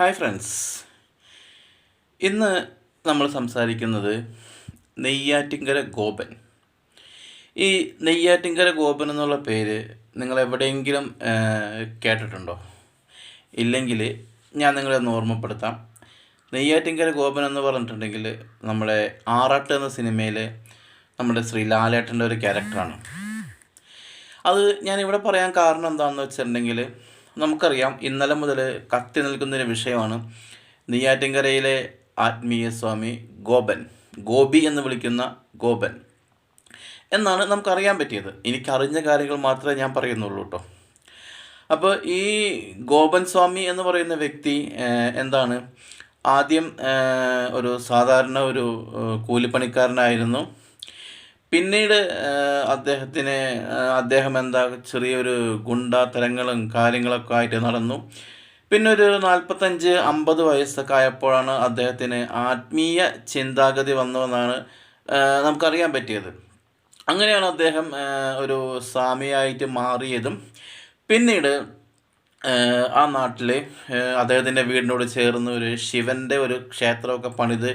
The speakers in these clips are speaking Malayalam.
Hi friends. ഇന്ന് നമ്മൾ സംസാരിക്കുന്നത് നെയ്യാറ്റിങ്കര ഗോപൻ. ഈ നെയ്യാറ്റിങ്കര ഗോപൻ എന്നുള്ള പേര് നിങ്ങൾ എവിടെയെങ്കിലും കേട്ടിട്ടുണ്ടോ? ഇല്ലെങ്കിൽ ഞാൻ നിങ്ങളെ ഓർമ്മപ്പെടുത്താം. നെയ്യാറ്റിങ്കര ഗോപൻ എന്ന് പറഞ്ഞിട്ടുണ്ടെങ്കിൽ നമ്മുടെ ആറാട്ട് എന്ന സിനിമയിൽ നമ്മുടെ ശ്രീ ലാലേട്ടന്റെ ഒരു ക്യാരക്ടറാണ്. അത് ഞാൻ ഇവിടെ പറയാൻ കാരണം എന്താണെന്ന് വെച്ചിട്ടുണ്ടെങ്കിൽ നമുക്കറിയാം ഇന്നലെ മുതൽ കത്തി നിൽക്കുന്നൊരു വിഷയമാണ്. നെയ്യാറ്റിൻകരയിലെ ആത്മീയ സ്വാമി ഗോപൻ ഗോപി എന്ന് വിളിക്കുന്ന ഗോപൻ. എന്നാണ് നമുക്കറിയാൻ പറ്റിയത്. എനിക്കറിഞ്ഞ കാര്യങ്ങൾ മാത്രമേ ഞാൻ പറയുന്നുള്ളൂ കേട്ടോ അപ്പോൾ ഈ ഗോപൻ സ്വാമി എന്ന് പറയുന്ന വ്യക്തി എന്താണ്? ആദ്യം ഒരു സാധാരണ ഒരു കൂലിപ്പണിക്കാരനായിരുന്നു. പിന്നീട് അദ്ദേഹത്തിന് അദ്ദേഹം എന്താ ചെറിയൊരു ഗുണ്ടാത്തരങ്ങളും കാര്യങ്ങളൊക്കെ ആയിട്ട് നടന്നു. പിന്നെ ഒരു നാൽപ്പത്തഞ്ച് അമ്പത് വയസ്സൊക്കെ ആയപ്പോഴാണ് അദ്ദേഹത്തിന് ആത്മീയ ചിന്താഗതി വന്നുവെന്നാണ് നമുക്കറിയാൻ പറ്റിയത്. അങ്ങനെയാണ് അദ്ദേഹം ഒരു സ്വാമിയായിട്ട് മാറിയതും. പിന്നീട് ആ നാട്ടിൽ അദ്ദേഹത്തിന്റെ വീടിനോട് ചേർന്ന് ഒരു ശിവന്റെ ഒരു ക്ഷേത്രമൊക്കെ പണിത്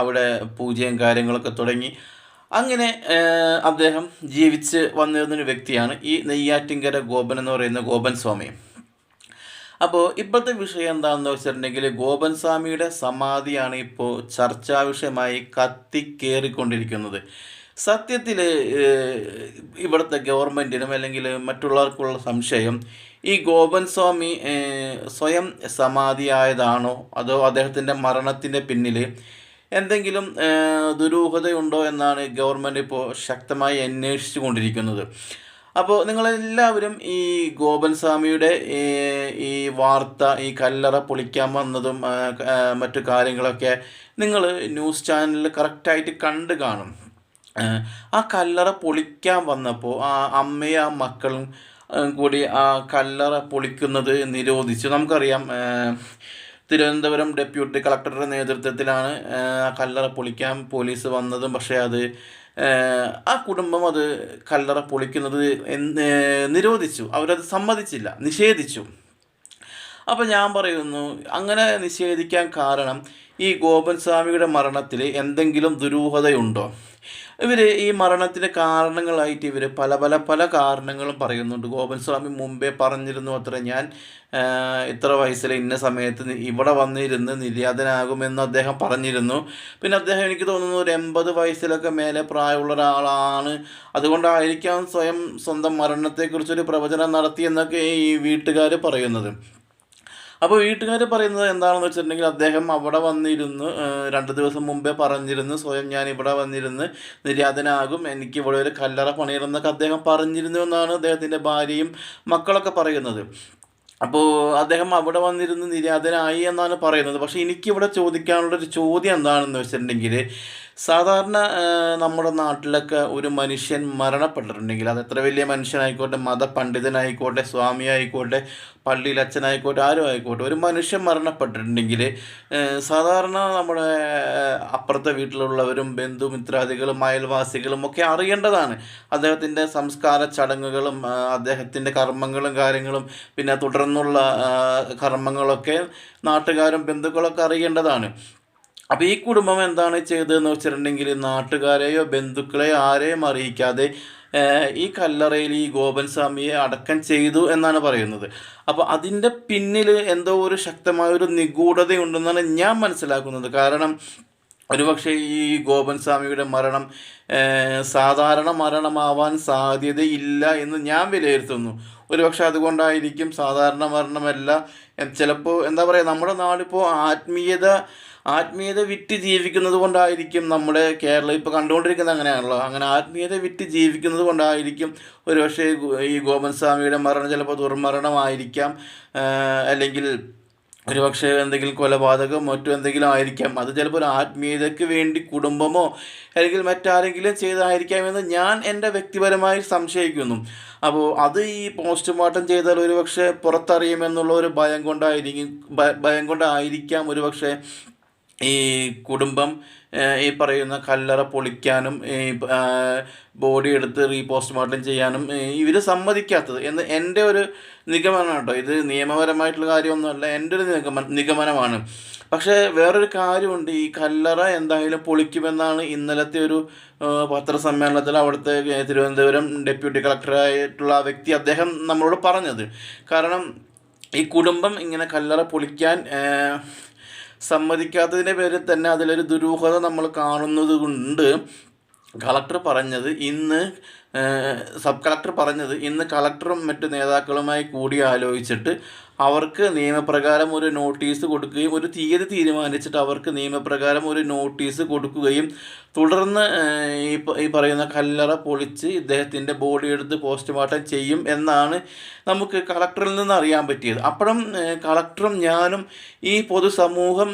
അവിടെ പൂജയും കാര്യങ്ങളൊക്കെ തുടങ്ങി. അങ്ങനെ അദ്ദേഹം ജീവിച്ച് വന്നിരുന്നൊരു വ്യക്തിയാണ് ഈ നെയ്യാറ്റിങ്കര ഗോപൻ എന്ന് പറയുന്ന ഗോപൻ സ്വാമി. അപ്പോൾ ഇപ്പോഴത്തെ വിഷയം എന്താണെന്ന് വെച്ചിട്ടുണ്ടെങ്കിൽ ഗോപൻ സ്വാമിയുടെ സമാധിയാണ് ഇപ്പോൾ ചർച്ചാ വിഷയമായി കത്തിക്കേറിക്കൊണ്ടിരിക്കുന്നത് സത്യത്തിൽ ഇവിടുത്തെ ഗവൺമെന്റിനും അല്ലെങ്കിൽ മറ്റുള്ളവർക്കുള്ള സംശയം ഈ ഗോപൻ സ്വാമി സ്വയം സമാധിയായതാണോ? അതോ അദ്ദേഹത്തിന്റെ മരണത്തിന്റെ പിന്നിൽ എന്തെങ്കിലും ദുരൂഹതയുണ്ടോ എന്നാണ് ഗവൺമെന്റ് ഇപ്പോൾ ശക്തമായി അന്വേഷിച്ചു കൊണ്ടിരിക്കുന്നത് അപ്പോൾ നിങ്ങളെല്ലാവരും ഈ ഗോപൻ സ്വാമിയുടെ ഈ വാർത്ത ഈ കല്ലറ പൊളിക്കാൻ വന്നതും മറ്റു കാര്യങ്ങളൊക്കെ നിങ്ങൾ ന്യൂസ് ചാനലിൽ കറക്റ്റായിട്ട് കണ്ട് കാണും. ആ, കല്ലറ പൊളിക്കാൻ വന്നപ്പോൾ ആ അമ്മയും ആ മക്കളും കൂടി ആ കല്ലറ പൊളിക്കുന്നത് നിരോധിച്ചു. നമുക്കറിയാം തിരുവനന്തപുരം ഡെപ്യൂട്ടി കളക്ടറുടെ നേതൃത്വത്തിലാണ് കല്ലറ പൊളിക്കാൻ പോലീസ് വന്നതും. പക്ഷേ അത് ആ കുടുംബം അത് കല്ലറ പൊളിക്കുന്നത് നിരോധിച്ചു. അവരത് സമ്മതിച്ചില്ല നിഷേധിച്ചു. അപ്പോൾ ഞാൻ പറയുന്നു അങ്ങനെ നിഷേധിക്കാൻ കാരണം ഈ ഗോപൻ സ്വാമിയുടെ മരണത്തിൽ എന്തെങ്കിലും ദുരൂഹതയുണ്ടോ? ഇവർ ഈ മരണത്തിന് കാരണങ്ങളായിട്ട് ഇവർ പല പല പല കാരണങ്ങളും പറയുന്നുണ്ട്. ഗോപൻ സ്വാമി മുമ്പേ പറഞ്ഞിരുന്നു അത്ര. ഞാൻ ഇത്ര വയസ്സിൽ ഇന്ന സമയത്ത് ഇവിടെ വന്നിരുന്ന് നിര്യാതനാകുമെന്ന് അദ്ദേഹം പറഞ്ഞിരുന്നു. പിന്നെ അദ്ദേഹം എനിക്ക് തോന്നുന്നു ഒരു എൺപത് വയസ്സിലൊക്കെ മേലെ പ്രായമുള്ള ഒരാളാണ്. അതുകൊണ്ടായിരിക്കാം സ്വയം സ്വന്തം മരണത്തെക്കുറിച്ചൊരു പ്രവചനം നടത്തിയെന്നൊക്കെ ഈ വീട്ടുകാർ പറയുന്നത്. അപ്പോൾ വീട്ടുകാർ പറയുന്നത് എന്താണെന്ന് വെച്ചിട്ടുണ്ടെങ്കിൽ അദ്ദേഹം അവിടെ വന്നിരുന്ന് രണ്ട് ദിവസം മുമ്പേ പറഞ്ഞിരുന്നു സ്വയം ഞാൻ ഇവിടെ വന്നിരുന്ന് നിര്യാതനാകും എനിക്ക് ഇവിടെ ഒരു കല്ലറ പണിയിടുന്നൊക്കെ അദ്ദേഹം പറഞ്ഞിരുന്നു എന്നാണ് അദ്ദേഹത്തിന്റെ ഭാര്യയും മക്കളൊക്കെ പറയുന്നത്. അപ്പോൾ അദ്ദേഹം അവിടെ വന്നിരുന്ന് നിര്യാതനായി എന്നാണ് പറയുന്നത്. പക്ഷേ എനിക്കിവിടെ ചോദിക്കാനുള്ളൊരു ചോദ്യം എന്താണെന്ന് വെച്ചിട്ടുണ്ടെങ്കിൽ സാധാരണ നമ്മുടെ നാട്ടിലൊക്കെ ഒരു മനുഷ്യൻ മരണപ്പെട്ടിട്ടുണ്ടെങ്കിൽ അത് എത്ര വലിയ മനുഷ്യനായിക്കോട്ടെ മതപണ്ഡിതനായിക്കോട്ടെ സ്വാമി ആയിക്കോട്ടെ പള്ളിയിൽ അച്ഛനായിക്കോട്ടെ ആരും ആയിക്കോട്ടെ ഒരു മനുഷ്യൻ മരണപ്പെട്ടിട്ടുണ്ടെങ്കിൽ സാധാരണ നമ്മുടെ അപ്പുറത്തെ വീട്ടിലുള്ളവരും ബന്ധുമിത്രാദികളും അയൽവാസികളും ഒക്കെ അറിയേണ്ടതാണ്. അദ്ദേഹത്തിന്റെ സംസ്കാര ചടങ്ങുകളും അദ്ദേഹത്തിന്റെ കർമ്മങ്ങളും കാര്യങ്ങളും പിന്നെ തുടർന്നുള്ള കർമ്മങ്ങളൊക്കെ നാട്ടുകാരും ബന്ധുക്കളൊക്കെ അറിയേണ്ടതാണ്. അപ്പോൾ ഈ കുടുംബം എന്താണ് ചെയ്തതെന്ന് വെച്ചിട്ടുണ്ടെങ്കിൽ നാട്ടുകാരെയോ ബന്ധുക്കളെയോ ആരെയും അറിയിക്കാതെ ഈ കല്ലറയിൽ ഈ ഗോപൻ സ്വാമിയെ അടക്കം ചെയ്തു എന്നാണ് പറയുന്നത്. അപ്പോൾ അതിന്റെ പിന്നിൽ എന്തോ ഒരു ശക്തമായ ഒരു നിഗൂഢതയുണ്ടെന്നാണ് ഞാൻ മനസ്സിലാക്കുന്നത്. കാരണം ഒരുപക്ഷെ ഈ ഗോപൻ സ്വാമിയുടെ മരണം സാധാരണ മരണമാവാൻ സാധ്യതയില്ല എന്ന് ഞാൻ വിലയിരുത്തുന്നു. ഒരുപക്ഷെ അതുകൊണ്ടായിരിക്കും സാധാരണ മരണമല്ല. ചിലപ്പോൾ എന്താ പറയുക നമ്മുടെ നാടിപ്പോൾ ആത്മീയത ആത്മീയത വിറ്റ് ജീവിക്കുന്നത് കൊണ്ടായിരിക്കും നമ്മുടെ കേരളം ഇപ്പോൾ കണ്ടുകൊണ്ടിരിക്കുന്നത് അങ്ങനെയാണല്ലോ. അങ്ങനെ ആത്മീയത വിറ്റ് ജീവിക്കുന്നത് കൊണ്ടായിരിക്കും ഒരുപക്ഷെ ഈ ഗോപൻ സ്വാമിയുടെ മരണം ചിലപ്പോൾ ദുർമരണമായിരിക്കാം. അല്ലെങ്കിൽ ഒരുപക്ഷെ എന്തെങ്കിലും കൊലപാതകം മറ്റോ എന്തെങ്കിലും ആയിരിക്കാം. അത് ചിലപ്പോൾ ഒരു ആത്മീയതയ്ക്ക് വേണ്ടി കുടുംബമോ അല്ലെങ്കിൽ മറ്റാരെങ്കിലും ചെയ്തതായിരിക്കാമെന്ന് ഞാൻ എന്റെ വ്യക്തിപരമായി സംശയിക്കുന്നു. അപ്പോൾ അത് ഈ പോസ്റ്റ്മോർട്ടം ചെയ്താൽ ഒരുപക്ഷെ പുറത്തറിയുമെന്നുള്ള ഒരു ഭയം കൊണ്ടായിരിക്കും ഭയം കൊണ്ടായിരിക്കാം ഒരുപക്ഷെ ഈ കുടുംബം ഈ പറയുന്ന കല്ലറ പൊളിക്കാനും ഈ ബോഡി എടുത്ത് റീപോസ്റ്റ്മോർട്ടം ചെയ്യാനും ഇവർ സമ്മതിക്കാത്തത്. എന്ന് എന്റെ ഒരു നിഗമനം കേട്ടോ. ഇത് നിയമപരമായിട്ടുള്ള കാര്യമൊന്നുമല്ല എന്റെ ഒരു നിഗമ നിഗമനമാണ്. പക്ഷേ വേറൊരു കാര്യമുണ്ട്. ഈ കല്ലറ എന്തായാലും പൊളിക്കുമെന്നാണ് ഇന്നലത്തെ ഒരു പത്രസമ്മേളനത്തിൽ അവിടുത്തെ തിരുവനന്തപുരം ഡെപ്യൂട്ടി കളക്ടറായിട്ടുള്ള ആ വ്യക്തി അദ്ദേഹം നമ്മളോട് പറഞ്ഞത്. കാരണം ഈ കുടുംബം ഇങ്ങനെ കല്ലറ പൊളിക്കാൻ സമ്മതിക്കാത്തതിന്റെ പേരിൽ തന്നെ അതിലൊരു ദുരൂഹത നമ്മൾ കാണുന്നത് കൊണ്ട് കളക്ടർ പറഞ്ഞത് ഇന്ന് സബ് കളക്ടർ പറഞ്ഞത് ഇന്ന് കളക്ടറും മറ്റു നേതാക്കളുമായി കൂടി ആലോചിച്ചിട്ട് അവർക്ക് നിയമപ്രകാരം ഒരു നോട്ടീസ് കൊടുക്കുകയും ഒരു തീയതി തീരുമാനിച്ചിട്ട് അവർക്ക് നിയമപ്രകാരം ഒരു നോട്ടീസ് കൊടുക്കുകയും തുടർന്ന് ഈ പറയുന്ന കല്ലറ പൊളിച്ച് ഇദ്ദേഹത്തിന്റെ ബോഡി എടുത്ത് പോസ്റ്റ്മോർട്ടം ചെയ്യും എന്നാണ് നമുക്ക് കളക്ടറിൽ നിന്ന് അറിയാൻ പറ്റിയത്. അപ്പോഴും കളക്ടറും ഞാനും ഈ പൊതുസമൂഹം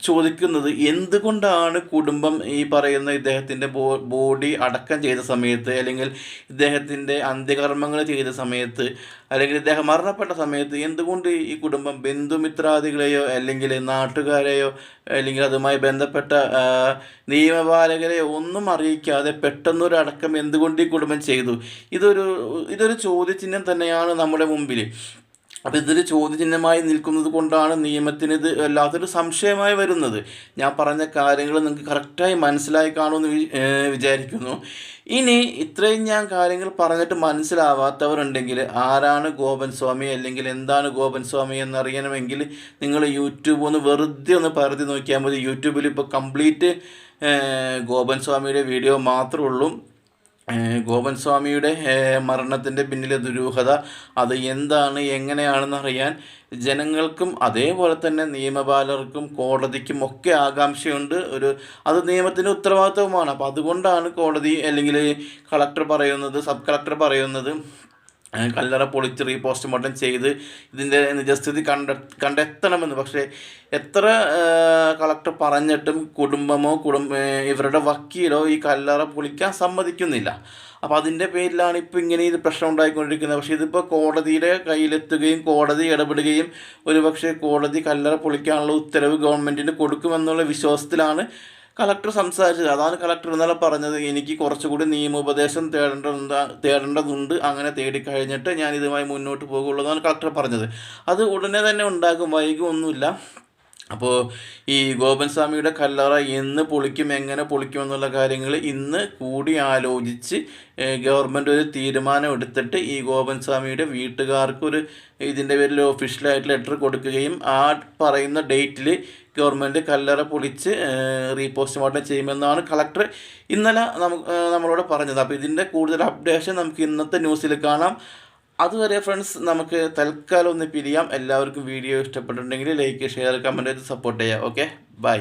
ചോദിക്കുന്നത് എന്തുകൊണ്ടാണ് കുടുംബം ഈ പറയുന്ന ഇദ്ദേഹത്തിന്റെ ബോഡി അടക്കം ചെയ്ത സമയത്ത് അല്ലെങ്കിൽ ഇദ്ദേഹത്തിന്റെ അന്ത്യകർമ്മങ്ങൾ ചെയ്ത സമയത്ത് അല്ലെങ്കിൽ ഇദ്ദേഹം മരണപ്പെട്ട സമയത്ത് എന്തുകൊണ്ട് ഈ കുടുംബം ബന്ധുമിത്രാദികളെയോ അല്ലെങ്കിൽ നാട്ടുകാരെയോ അല്ലെങ്കിൽ അതുമായി ബന്ധപ്പെട്ട നിയമപാലകരെയോ ഒന്നും അറിയിക്കാതെ പെട്ടെന്നൊരു അടക്കം എന്തുകൊണ്ട് ഈ കുടുംബം ചെയ്തു? ഇതൊരു ഇതൊരു ചോദ്യചിഹ്നം തന്നെയാണ് നമ്മുടെ മുമ്പിൽ അപ്പോൾ ഇതൊരു ചോദ്യചിഹ്നമായി നിൽക്കുന്നത് കൊണ്ടാണ് നിയമത്തിന് ഇത് വല്ലാത്തൊരു സംശയമായി വരുന്നത്. ഞാൻ പറഞ്ഞ കാര്യങ്ങൾ നിങ്ങൾക്ക് കറക്റ്റായി മനസ്സിലായി കാണുമെന്ന് വിചാരിക്കുന്നു. ഇനി ഇത്രയും ഞാൻ കാര്യങ്ങൾ പറഞ്ഞിട്ട് മനസ്സിലാവാത്തവരുണ്ടെങ്കിൽ ആരാണ് ഗോപൻ സ്വാമി അല്ലെങ്കിൽ എന്താണ് ഗോപൻ സ്വാമി എന്നറിയണമെങ്കിൽ നിങ്ങൾ യൂട്യൂബ് ഒന്ന് വെറുതെ ഒന്ന് പരതി നോക്കിയാൽ മതി. യൂട്യൂബിൽ ഇപ്പോൾ കംപ്ലീറ്റ് ഗോപൻ സ്വാമിയുടെ വീഡിയോ മാത്രമേ ഉള്ളൂ. ഗോപൻ സ്വാമിയുടെ മരണത്തിന്റെ പിന്നിലെ ദുരൂഹത അത് എന്താണ് എങ്ങനെയാണെന്ന് അറിയാൻ ജനങ്ങൾക്കും അതേപോലെ തന്നെ നിയമപാലകർക്കും കോടതിക്കും ഒക്കെ ആകാംക്ഷയുണ്ട്. ഒരു അത് നിയമത്തിന്റെ ഉത്തരവാദിത്വമാണ് അപ്പോൾ അതുകൊണ്ടാണ് കോടതി അല്ലെങ്കിൽ കളക്ടർ പറയുന്നത് സബ് കളക്ടർ പറയുന്നത് കല്ലറ പൊളിച്ച് റീപോസ്റ്റ്മോർട്ടം ചെയ്ത് ഇതിന്റെ നിജസ്ഥിതി കണ്ടെ കണ്ടെത്തണമെന്ന്. പക്ഷേ എത്ര കളക്ടർ പറഞ്ഞിട്ടും കുടുംബമോ കുടുംബ ഇവരുടെ വക്കീലോ ഈ കല്ലറ പൊളിക്കാൻ സമ്മതിക്കുന്നില്ല. അപ്പോൾ അതിന്റെ പേരിലാണ് ഇപ്പോൾ ഇങ്ങനെ ഇത് പ്രശ്നം ഉണ്ടായിക്കൊണ്ടിരിക്കുന്നത് പക്ഷേ ഇതിപ്പോൾ കോടതിയുടെ കയ്യിലെത്തുകയും കോടതി ഇടപെടുകയും ഒരുപക്ഷെ കോടതി കല്ലറ പൊളിക്കാനുള്ള ഉത്തരവ് ഗവൺമെന്റിന് കൊടുക്കുമെന്നുള്ള വിശ്വാസത്തിലാണ് കളക്ടർ സംസാരിച്ചത് അതാണ് കളക്ടർ ഇന്നലെ പറഞ്ഞത്. എനിക്ക് കുറച്ചുകൂടി നിയമോപദേശം തേടേണ്ട തേടേണ്ടതുണ്ട്. അങ്ങനെ തേടിക്കഴിഞ്ഞിട്ട് ഞാൻ ഇതുമായി മുന്നോട്ട് പോകുള്ളൂ എന്നാണ് കളക്ടർ പറഞ്ഞത്. അത് ഉടനെ തന്നെ ഉണ്ടാകും. വൈകുമൊന്നുമില്ല അപ്പോൾ ഈ ഗോപൻ സ്വാമിയുടെ കല്ലറ എന്ന് പൊളിക്കും എങ്ങനെ പൊളിക്കും എന്നുള്ള കാര്യങ്ങൾ ഇന്ന് കൂടി ആലോചിച്ച് ഗവൺമെന്റ് ഒരു തീരുമാനം എടുത്തിട്ട് ഈ ഗോപൻ സ്വാമിയുടെ വീട്ടുകാർക്കൊരു ഇതിന്റെ പേരിൽ ഒഫീഷ്യലായിട്ട് ലെറ്റർ കൊടുക്കുകയും ആ പറയുന്ന ഡേറ്റിൽ ഗവൺമെന്റ് കല്ലറ പൊളിച്ച് റീപോസ്റ്റ്മോർട്ടം ചെയ്യുമെന്നാണ് കളക്ടർ ഇന്നലെ നമ്മളോട് പറഞ്ഞത്. അപ്പോൾ ഇതിന്റെ കൂടുതൽ അപ്ഡേഷൻ നമുക്ക് ഇന്നത്തെ ന്യൂസിൽ കാണാം. അതുവരെ ഫ്രണ്ട്സ് നമുക്ക് തൽക്കാലം ഒന്ന് പിരിയാം. എല്ലാവർക്കും വീഡിയോ ഇഷ്ടപ്പെട്ടിട്ടുണ്ടെങ്കിൽ ലൈക്ക് ഷെയർ കമന്റ് ചെയ്ത് സപ്പോർട്ട് ചെയ്യാം ഓക്കെ? ബൈ.